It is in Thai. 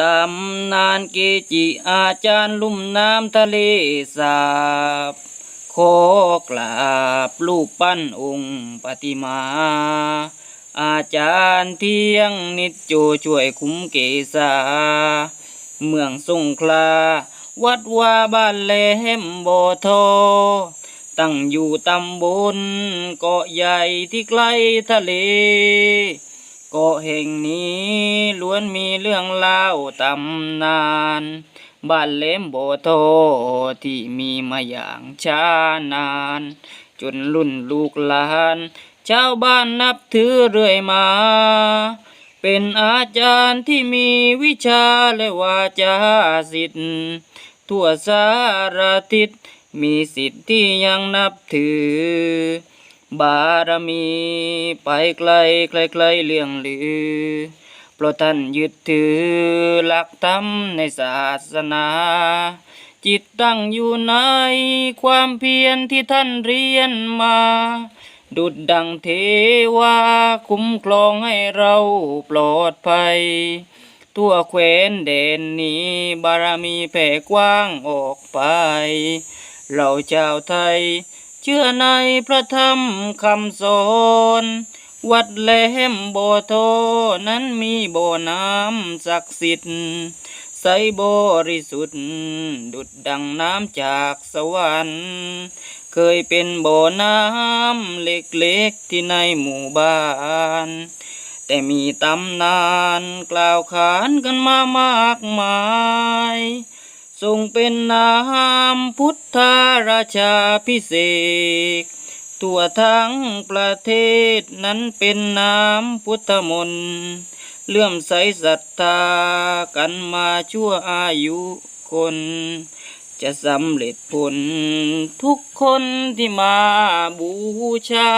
ตำนานเกจิอาจารย์ลุ่มน้ำทะเลสาบ ขอกราบรูปปั้นองค์ปฏิมา อาจารย์เที่ยงนิจโจช่วยคุ้มเกษา เมืองสงขลา วัดว่าบ้านแหลมโบอทอตั้งอยู่ตำบลเกาะใหญ่ที่ใกล้ทะเล เกาะแห่งนี้ล้วนมีเรื่องเล่าตำนาน บ้านเล็มโบโทที่มีมาอย่างช้านาน จนรุ่นลูกหลานชาวบ้านนับถือเรื่อยมา เป็นอาจารย์ที่มีวิชาและวาจาสิทธิ์ทั่วสารทิศมีสิทธิ์ที่ยังนับถือ บารมี ไปไกลไกลไกลเรื่องลือเพราะท่านยึดถือหลักธรรมในศาสนา จิตตั้งอยู่ในความเพียรที่ท่านเรียนมา ดุดดังเทวาคุ้มครองให้เราปลอดภัย ทั่วแคว้นแดนนี้บารมีแผ่กว้างออกไป เราชาวไทย เชื่อในพระธรรมคำสอนวัดแหลมโบอโทนั้นมีบ่อน้ำศักดิ์สิทธิ์ใสบริสุทธิ์ดุดดังน้ำจากสวรรค์ เคยเป็นบ่อน้ำเล็กๆที่ในหมู่บ้าน แต่มีตำนานกล่าวขานกันมามากมาย ทรงเป็นนามพุทธราชาพิเศษกทั่วทั้งประเทศนั้นเป็นนามพุทธมนต์เลื่อมใสศรัทธากันมาชั่วอายุคน จะสำเร็จผลทุกคนที่มาบูชา